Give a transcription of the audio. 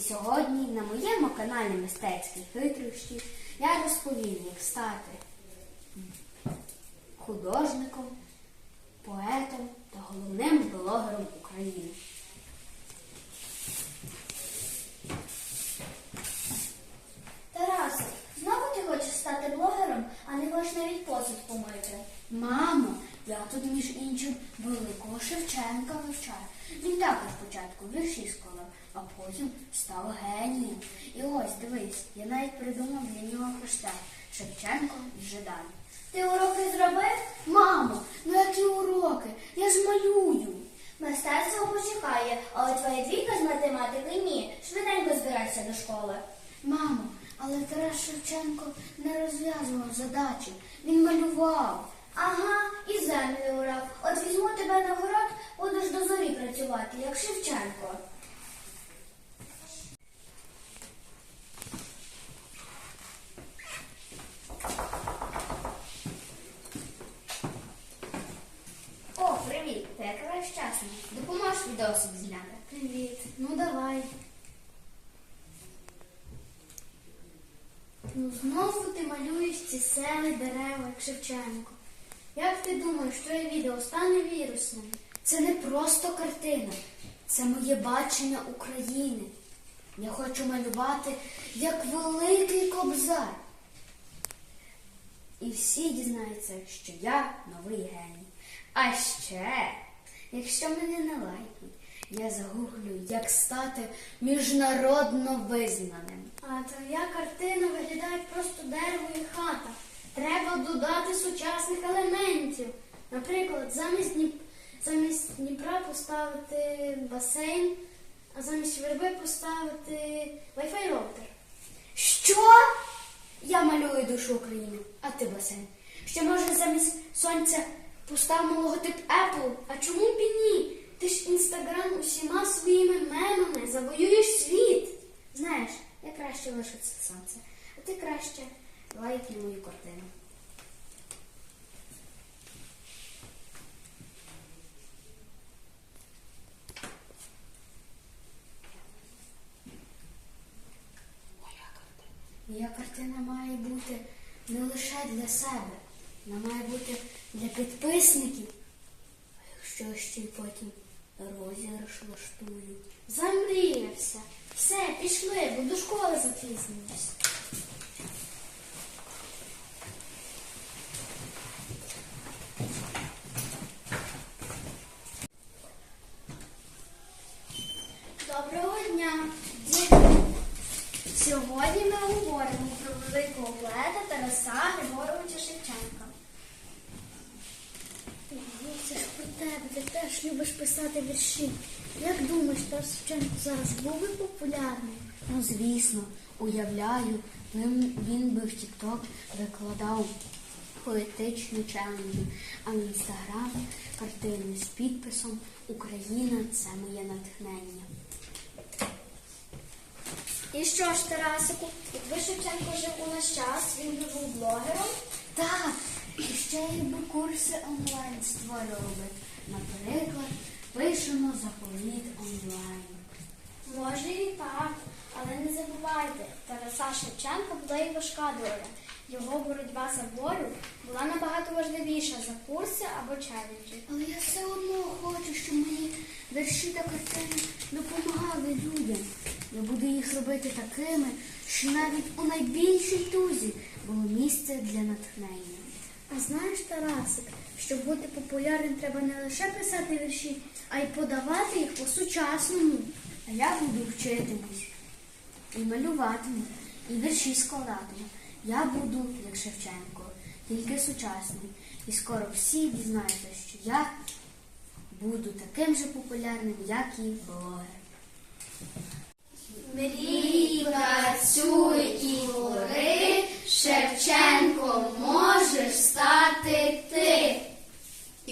І сьогодні на моєму каналі Мистецькі хитрощі я розповім, як стати художником, поетом та головним блогером України. Тарасе, знову ти хочеш стати блогером, а не хочеш навіть посуд помити. Мамо, я тут, між іншим, великого Шевченка вивчаю. Він також спочатку вірші складав, а потім став генієм. І ось дивись, я навіть придумав для нього хреста Шевченко і Жидан. Ти уроки зробив? Мамо, ну які уроки? Я ж малюю. Мистецтво почекає, але твоя двійка з математики ні. Швиденько збирайся до школи. Мамо, але Тарас Шевченко не розв'язував задачі. Він малював. Ага, і землю урав. От візьму тебе на город, будеш до зорі працювати, як Шевченко. О, привіт! Ти якраз вчасно. Допоможеш відосик зняти. Привіт. Ну давай. Ну знову ти малюєш ці сели, дерева, як Шевченко. Як ти думаєш, твоє відео стане вірусним? Це не просто картина, це моє бачення України. Я хочу малювати як великий кобзар. І всі дізнаються, що я новий геній. А ще, якщо мене не лайкнуть, я загуглю, як стати міжнародно визнаним. А твоя картина виглядає просто дерево і хата. Треба додати сучасних елементів. Наприклад, замість, Дніп... замість Дніпра поставити басейн, а замість верби поставити Wi-Fi роутер. Що? Я малюю душу України, а ти басейн. Що може замість сонця поставимо логотип Apple? А чому б і ні? Ти ж інстаграм усіма своїми мемами завоюєш світ. Знаєш, я краще лише це сонце, а ти краще лайкни мою картину. Моя картина має бути не лише для себе, вона має бути для підписників. А якщо ще й потім розіграш влаштую. Замріявся. Все, пішли, бо до школи запізнююсь. Доброго дня! діти! Сьогодні ми говоримо про великого поета Тараса Григоровича Шевченка. Це ж про тебе, ти теж любиш писати вірші. Як думаєш, Тарас Шевченко зараз був би популярний? Ну, звісно, уявляю, він, він би в TikTok викладав поетичні челенджі, а в інстаграм картини з підписом Україна це моє натхнення. І що ж, Тарасику, якби Шевченко жив у наш час, він би був блогером? Так, і ще й би курси онлайн створював би. Наприклад, пишемо заповіт онлайн. Може і так, але не забувайте, Тараса Шевченка була і важка доля. Його боротьба за волю була набагато важливіша за курси або челенджі. Але я все одно хочу, щоб мої вірші та картини допомагали людям. Я буду їх робити такими, що навіть у найбільшій тузі було місце для натхнення. А знаєш, Тарасик, щоб бути популярним, треба не лише писати вірші, а й подавати їх по-сучасному. А я буду вчитимусь і малюватиму, і вірші складатиму. Я буду, як Шевченко, тільки сучасний. І скоро всі дізнаються, що я буду таким же популярним, як і блогер. Мрій, працюй і твори, Шевченко